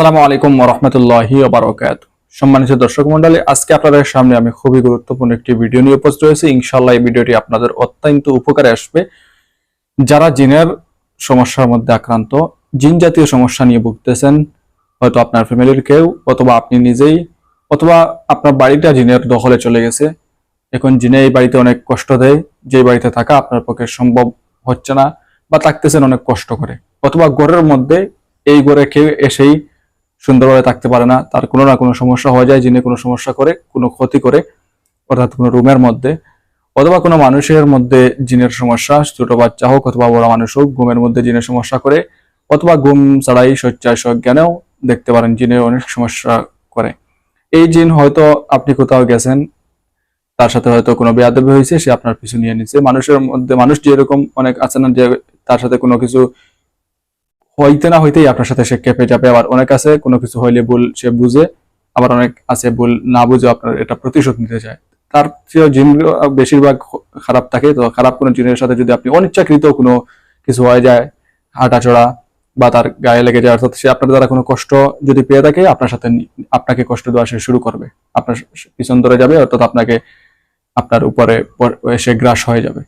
আসসালামু আলাইকুম রহমতুল্লাহি বারকাত সম্মানিত দর্শক মন্ডলী আজকে আপনাদের সামনে আমি খুবই গুরুত্বপূর্ণ একটি ভিডিও নিয়ে উপস্থিত হয়েছি। ইনশাল্লাহ এই ভিডিওটি আপনাদের অত্যন্ত উপকারে আসবে। যারা জিনের সমস্যার মধ্যে আক্রান্ত, জিন জাতীয় সমস্যা নিয়ে ভুগতেছেন, হয়তো আপনার ফ্যামিলির কেউ, অথবা আপনি নিজেই, অথবা আপনার বাড়িটা জিনের দখলে চলে গেছে। এখন জিনে এই বাড়িতে অনেক কষ্ট দেয়, যে বাড়িতে থাকা আপনার পক্ষে সম্ভব হচ্ছে না, বা থাকতেছেন অনেক কষ্ট করে। অথবা ঘরের মধ্যে এই ঘরে কেউ এসেই সুন্দরভাবে থাকতে পারে না, তার কোনো না কোনো সমস্যা হয়ে যায়, জিনে কোনো সমস্যা করে, কোনো ক্ষতি করে, অর্থাৎ কোনো রুমের মধ্যে, অথবা কোনো মানুষের মধ্যে জিনের সমস্যা, ছোট বাচ্চা হোক অথবা বড় মানুষ হোক, ঘুমের মধ্যে জিনের সমস্যা করে, অথবা ঘুম ছাড়াই শয্যায় সজ্ঞানেও দেখতে পারেন জিনের অনেক সমস্যা করে। এই জিন হয়তো আপনি কোথাও গেছেন, তার সাথে হয়তো কোনো বেয়াদবি হয়েছে, সে আপনার পিছু নিয়ে নিচ্ছে মানুষের মধ্যে, মানুষ যেরকম অনেক আছে না যে তার সাথে কোনো কিছু হইতে না হইতেই আপনার সাথে সে কেঁপে যাবে। আবার অনেক আছে, কোনো কিছু হইলে ভুল সে বুঝে, আবার অনেক আছে ভুল না বুঝে আপনার এটা প্রতিশোধ নিতে চায়। তার চেয়েও জিন বেশিরভাগ খারাপ থাকে, তো খারাপ কোনো জিনের সাথে যদি আপনি অনিচ্ছাকৃত কোনো কিছু হয়ে যায় হাঁটাচড়া বা তার গায়ে লেগে যায়, অর্থাৎ সে আপনার দ্বারা কোনো কষ্ট যদি পেয়ে থাকে, আপনার সাথে আপনাকে কষ্ট দেওয়া সে শুরু করবে। আপনার পিছন ধরে যাবে, অর্থাৎ আপনাকে আপনার উপরে পর- এসে গ্রাস হয়ে যাবে।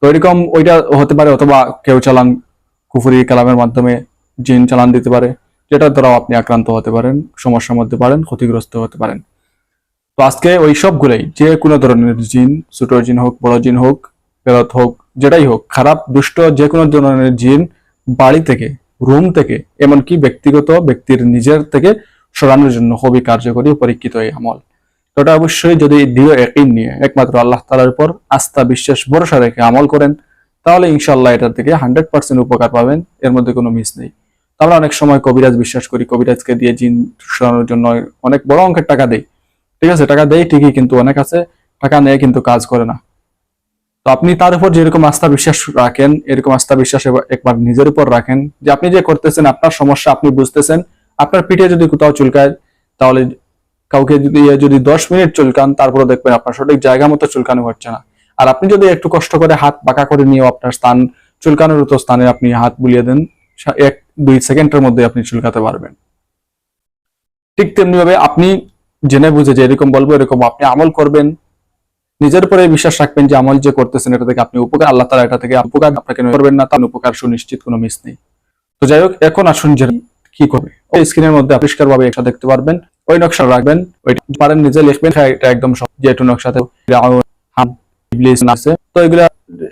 তো এরকম ওইটা হতে পারে, অথবা কেউ চালান কুফুরি কালামের মাধ্যমে জিন চালান দিতে পারে, যেটার দ্বারাও আপনি আক্রান্ত হতে পারেন, সমস্যার মধ্যে পারেন, ক্ষতিগ্রস্ত হতে পারেন। তো আজকে ওই সবগুলোই, যে কোনো ধরনের জিন, ছোট জিন হোক, বড় জিন হোক ফেরত হোক, যেটাই হোক, খারাপ, দুষ্ট, যে কোনো ধরনের জিন বাড়ি থেকে, রুম থেকে, এমনকি ব্যক্তিগত ব্যক্তির নিজের থেকে সরানোর জন্য খুবই কার্যকরী, পরীক্ষিত এই আমল। এটা অবশ্যই যদি দৃঢ় একই নিয়ে একমাত্র আল্লাহ তালার উপর আস্থা, বিশ্বাস, ভরসা রেখে আমল করেন, তাহলে ইনশাল্লাহ এটা থেকে হান্ড্রেড পার্সেন্ট উপকার পাবেন, এর মধ্যে কোনো মিস নেই। আমরা অনেক সময় কবিরাজ বিশ্বাস করি, কবিরাজকে দিয়ে জিন সরানোর জন্য অনেক বড় অঙ্কের টাকা দেই। ঠিক আছে? টাকা দেয় ঠিকই কিন্তু অনেক আছে, টাকা নেয় কিন্তু কাজ করে না। তো আপনি তার উপর যেরকম আস্থা বিশ্বাস রাখেন, এরকম আস্থা বিশ্বাস একবার নিজের উপর রাখেন যে আপনি যে করতেছেন, আপনার সমস্যা আপনি বুঝতেছেন, আপনার পিঠে যদি কোথাও চুলকায়, তাহলে কাউকে যদি যদি দশ মিনিট চুলকান তারপরে দেখবেন আপনার সঠিক জায়গা মতো চুলকানো হচ্ছে না। আর আপনি যদি একটু কষ্ট করে হাত বাঁকা করে নিয়েও আপনার স্থান, চুলকানোর স্থানে আপনি হাত বুলিয়ে দেন এক দুই সেকেন্ডের মধ্যে আপনি চুলকাতে পারবেন। ঠিক তেমনি ভাবে আপনি জেনে বুঝে যে এরকম বলব, এরকম আপনি আমল করবেন। নিজের উপরে বিশ্বাস রাখবেন যে আমল যে করতেছেন, এটা থেকে আপনি উপকার, আল্লাহ তালা এটা থেকে উপকার, আপনাকে করবেন না, তার উপকার সুনিশ্চিত, কোনো মিস নেই। তো যাই হোক, এখন আসুন যে কি করবে। ওই স্ক্রিনের মধ্যে আবিষ্কার ভাবে এটা দেখতে পারবেন। ওই নকশা রাখবেন ওই পারেন নিজে লিখবেন, এটা একদম সব যেহেতু নকশাতে হাম ইবলিস আছে। তো এগুলা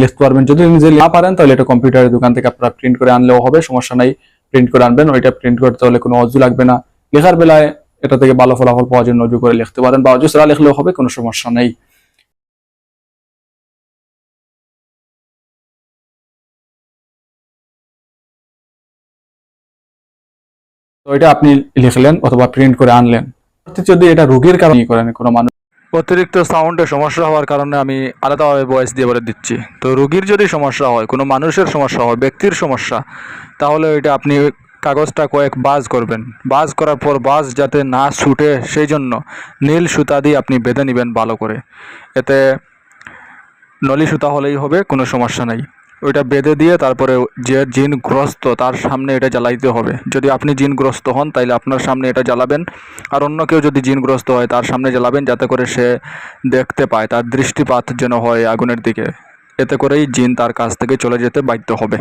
লিখতে পারবেন যদি নিজে না পারেন, তাহলে এটা কম্পিউটারের দোকান থেকে আপনারা প্রিন্ট করে আনলেও হবে, সমস্যা নাই প্রিন্ট করে আনবেন। ওইটা প্রিন্ট করতে হলে কোনো অজু লাগবে না। লেখার বেলায় এটা থেকে ভালো ফলাফল পাওয়ার জন্য অজু করে লিখতে পারেন, বা অজু ছাড়া লিখলেও হবে, কোনো সমস্যা নেই। তো এটা আপনি লিখলেন অথবা প্রিন্ট করে আনলেন। যদি এটা রোগীর কারণে করেন, কোনো মানুষ অতিরিক্ত সাউন্ডে সমস্যা হওয়ার কারণে আমি আলাদাভাবে ভয়েস দিয়ে বলে দিচ্ছি। তো রুগীর যদি সমস্যা হয়, কোনো মানুষের সমস্যা হয়, ব্যক্তির সমস্যা, তাহলে ওইটা আপনি কাগজটা কয়েক বাজ করবেন। বাজ করার পর বাজ যাতে না ছুটে, সেই জন্য নীল সুতা দিয়ে আপনি বেঁধে নেবেন ভালো করে। এতে নলি সুতা হলেই হবে, কোনো সমস্যা নাই। ওইটা বেঁধে দিয়ে তারপরে যে জিনগ্রস্ত তার সামনে এটা জ্বালাইতে হবে। যদি আপনি জিনগ্রস্ত হন, তাইলে আপনার সামনে এটা জ্বালাবেন। আর অন্য কেউ যদি জিনগ্রস্ত হয়, তার সামনে জ্বালাবেন যাতে করে সে দেখতে পায়, তার দৃষ্টিপাত যেন হয় আগুনের দিকে। এতে করেই জিন তার কাছ থেকে চলে যেতে বাধ্য হবে।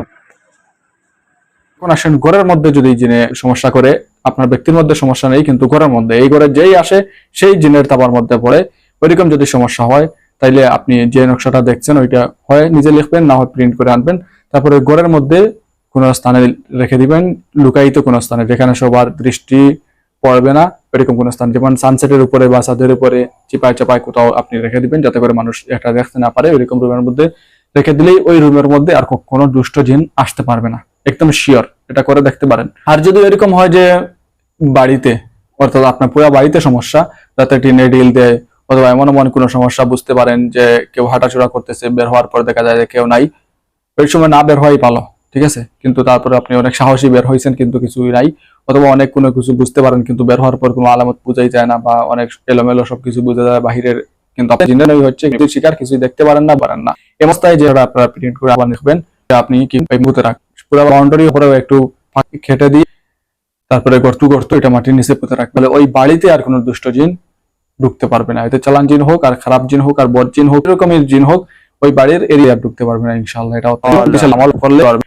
এখন আসেন, ঘরের মধ্যে যদি জিনে সমস্যা করে, আপনার ব্যক্তির মধ্যে সমস্যা নেই, কিন্তু ঘরের মধ্যে, এই ঘরে যেই আসে, সেই জিনের তাবার মধ্যে পড়ে। ওইরকম যদি সমস্যা হয় তাইলে আপনি যে নকশাটা দেখছেন, ওইটা হয় নিজে লিখবেন, না হয় প্রিন্ট করে আনবেন। তারপরে ঘরের মধ্যে কোনো স্থানে রেখে দিবেন, লুকায়িত কোনো স্থানে, যেখানে সবার দৃষ্টি পড়বে না, এরকম কোনো স্থান। যেমন সানসেটের উপরে বা ছাদের উপরে চিপায় চাপায় কোথাও আপনি রেখে দিবেন, যাতে করে মানুষ এটা দেখতে না পারে, ওইরকম রুমের মধ্যে রেখে দিলেই ওই রুমের মধ্যে আর কোনো দুষ্ট জিন আসতে পারবে না। একদম শিওর এটা করে দেখতে পারেন। আর যদি এরকম হয় যে বাড়িতে, অর্থাৎ আপনার পুরো বাড়িতে সমস্যা, যাতে টিনে ডিল দেয় অথবা এমন এমন কোনো সমস্যা বুঝতে পারেন যে কেউ হাঁটাচড়া করতেছে, বের হওয়ার পর দেখা যায় যে কেউ নাই। ওই সময় না বের হওয়াই ভালো, ঠিক আছে? কিন্তু তারপরে আপনি অনেক সাহসী বের হয়েছেন কিন্তু কিছুই নাই। অথবা অনেক কোনো কিছু বুঝতে পারেন কিন্তু বের হওয়ার পর কোনো আলামত বোঝাই যায় না বা অনেক এলোমেলো সবকিছু বোঝা যায় বাহিরের, কিন্তু আপনি জিনের ওই হচ্ছে কিন্তু শিকার কিছুই দেখতে পারেন না পারেন না। এই অবস্থায় যে আপনারা প্রিন্ট করে আবার লিখবেন আপনি কি মুহূর্তে রাখ পুরো বাউন্ডারি উপরেও একটু খেটে দিয়ে তারপরে গর্ত গর্ত এটা মাটির নিচে পুঁতে রাখবে ওই বাড়িতে আর কোনো দুষ্ট জিন ঢুকতে পারবে না। এতে চালান জিন হোক আর খারাপ জিন হোক আর বদ জিন হোক এরকমের জিন হোক ওই বাড়ির এরিয়া ঢুকতে পারবে না ইনশাআল্লাহ। এটা আমল করলে পারবে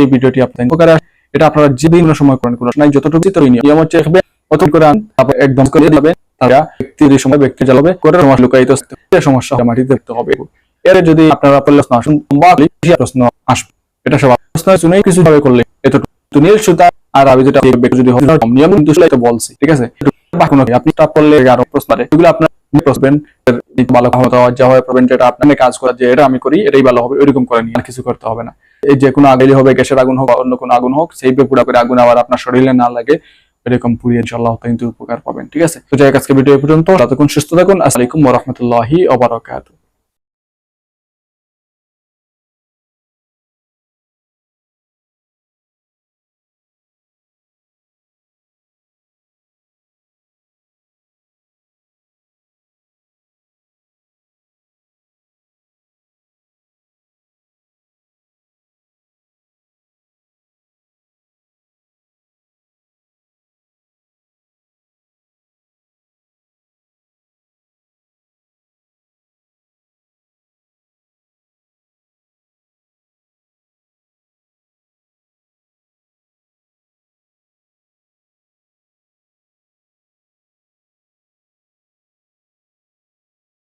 এই ভিডিওটি আপনাদের এটা আপনারা যে দিন সময় করেন কোনো নাই যতটুকু ততই নিয়ম হচ্ছে রাখবে অত করে তারপর একদম করে যাবে তারা ব্যক্তির সময় ব্যক্তি জ্বালাবে করে সমস্যা লুকায়িত সমস্যা মাটিতে দেখতে হবে। এর যদি আপনারা প্রশ্ন আসুন বা প্রশ্ন আসবে এটা সব প্রশ্ন শুনে কিছু ভাবে করলে এতটুকু। নীল সুতা আর আমি যেটা যদি নিয়ম কিন্তু বলছি ঠিক আছে? আপনার এটাই ভালো হবে কিছু করতে হবে না। এই যে কোনো হবে, গ্যাসের আগুন হোক অন্য কোনো আগুন হোক, সেই পুরা করে আগুন আবার আপনার শরীরে না লাগে, এরকম পুড়িয়ে কিন্তু উপকার পাবেন, ঠিক আছে? ভিডিও পর্যন্ত সুস্থ থাকুন